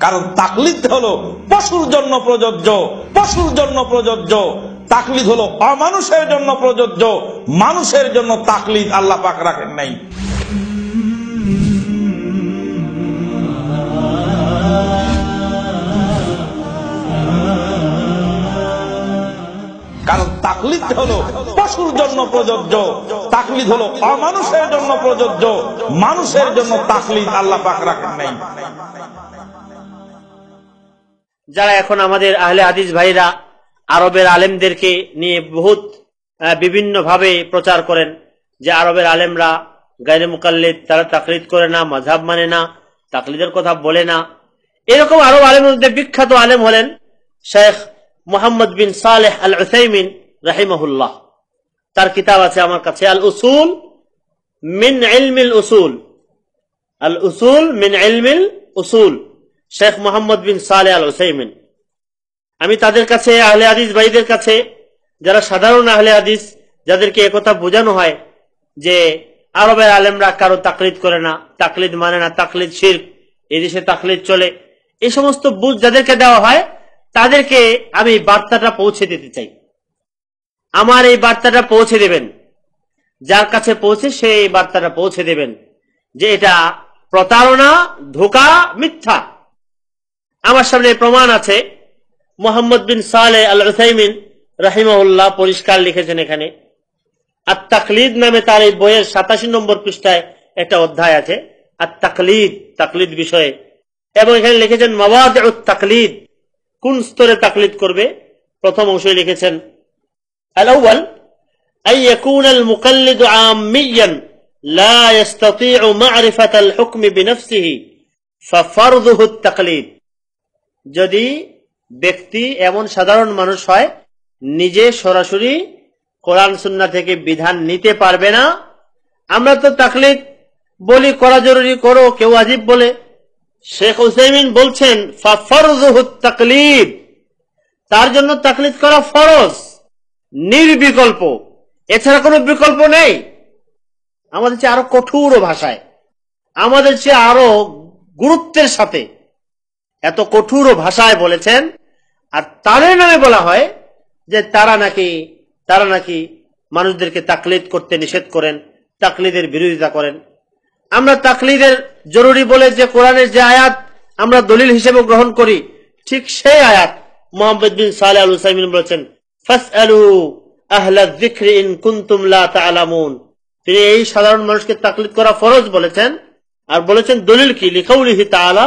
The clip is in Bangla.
কারণ তাকলিদ হলো পশুর জন্য প্রযোজ্য, পশুর জন্য প্রযোজ্য। তাকলিদ হলো অমানুষের জন্য প্রযোজ্য, মানুষের জন্য তাকলিদ আল্লাহ পাক রাখেন নাই। কারণ তাকলিদ হলো পশুর জন্য প্রযোজ্য, তাকলিদ হলো অমানুষের জন্য প্রযোজ্য, মানুষের জন্য তাকলিদ আল্লাহ পাক রাখেন নাই। যারা এখন আমাদের আহলে হাদিস ভাইরা আরবের আলেমদেরকে নিয়ে বহুত বিভিন্ন ভাবে প্রচার করেন যে আরবের আলেমরা গাইরে মুকাল্লিদ, তারা তাকলিদ করে না মাঝাব মানে না, তাকলিদের কথা বলে না। এরকম আরব আলেমের মধ্যে বিখ্যাত আলেম হলেন শেখ মোহাম্মদ বিন সালেহ আল উসাইমিন রাহিমাহুল্লাহ। তার কিতাব আছে আমার কাছে আল উসুল মিন ইলমিল উসুল। আল উসুল মিন ইলমিল উসুল। শেখ মোহাম্মদ বিন সালে আল হুসাইমিন আমি তাদের কাছে, আহলে হাদিস ভাইদের কাছে, যারা সাধারণ আহলে হাদিস, যাদেরকে একথা বোঝানো হয় যে আরবের আলেমরা কারও তাকলিদ করে না, তাকলিদ মানে না, তাকলিদ শির এই দেশে তাকলিদ চলে। এই সমস্ত বুঝ যাদেরকে দেওয়া হয়, তাদেরকে আমি বার্তাটা পৌঁছে দিতে চাই। আমার এই বার্তাটা পৌঁছে দেবেন। যার কাছে পৌঁছে সে এই বার্তাটা পৌঁছে দেবেন যে এটা প্রতারণা, ধোকা, মিথ্যা। আমার সামনে প্রমাণ আছে মোহাম্মদ বিন সালে আল উসাইমিন রাহিমাউল্লাহ পরিষ্কার লিখেছেন এখানে আর তাকলিদ নামে তার এই বইয়ের সাতাশি নম্বর পৃষ্ঠায় একটা অধ্যায় আছে আর তাকলিদ তাকলিদ বিষয়ে এবং এখানে লিখেছেন মওয়াদ তাকলিদ কোন স্তরে তাকলিদ করবে প্রথম অংশে লিখেছেন الأول أن يكون المقلد عاميا لا يستطيع معرفة الحكم بنفسه ففرضه التقليد যদি ব্যক্তি এমন সাধারণ মানুষ হয়, নিজে সরাসরি কোরআন সুন্না থেকে বিধান নিতে পারবে না। আমরা তো তাকলিদ বলি, করা জরুরি, করো, কেউ আজিব বলে। শেখ হুসাইমিন বলছেন তাকলিদ তার জন্য তাকলিদ করা ফরজ, নির্বিকল্প। এছাড়া কোনো বিকল্প নেই। আমাদের চেয়ে আরও কঠোর ভাষায়, আমাদের চেয়ে আরও গুরুত্বের সাথে এত কঠোর ভাষায় বলেছেন, আর তাদের নামে বলা হয় যে তারা নাকি তারা নাকি মানুষদেরকে তাকলিদ করতে নিষেধ করেন, তাকলিদের বিরোধিতা করেন। আমরা তাকলিদের জরুরি বলে যে কোরআনের যে আয়াত আমরা দলিল হিসেবে গ্রহণ করি, ঠিক সেই আয়াত মোহাম্মদ বিন সালে আল হুসাইমিন বলেছেন তিনি এই সাধারণ মানুষকে তাকলিদ করা ফরজ বলেছেন, আর বলেছেন দলিল কি? লিখাউলিহি তাআলা